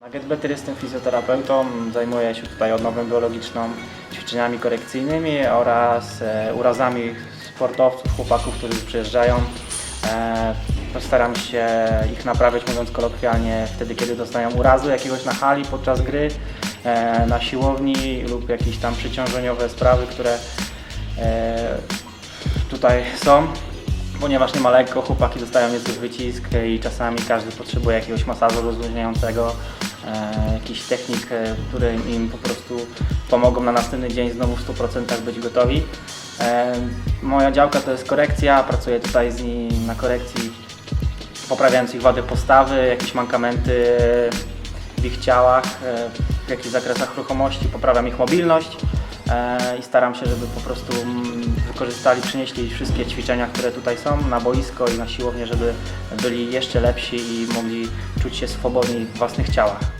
Na GetBetter jestem fizjoterapeutą, zajmuję się tutaj odnową biologiczną, ćwiczeniami korekcyjnymi oraz e, urazami sportowców, chłopaków, którzy przyjeżdżają. E, Postaram się ich naprawiać, mówiąc kolokwialnie, wtedy kiedy dostają urazu jakiegoś na hali podczas gry, e, na siłowni lub jakieś tam przyciążeniowe sprawy, które tutaj są. Ponieważ nie ma lekko, chłopaki dostają niezły wycisk i czasami każdy potrzebuje jakiegoś masażu rozluźniającego, jakichś technik, e, które im po prostu pomogą na następny dzień znowu w 100% być gotowi. E, moja działka to jest korekcja, pracuję tutaj z nim na korekcji poprawiając ich wady postawy, jakieś mankamenty w ich ciałach, e, w jakichś zakresach ruchomości, poprawiam ich mobilność e, i staram się, żeby po prostu mm, wykorzystali, przynieśli wszystkie ćwiczenia, które tutaj są na boisko i na siłownię, żeby byli jeszcze lepsi i mogli czuć się swobodni w własnych ciałach.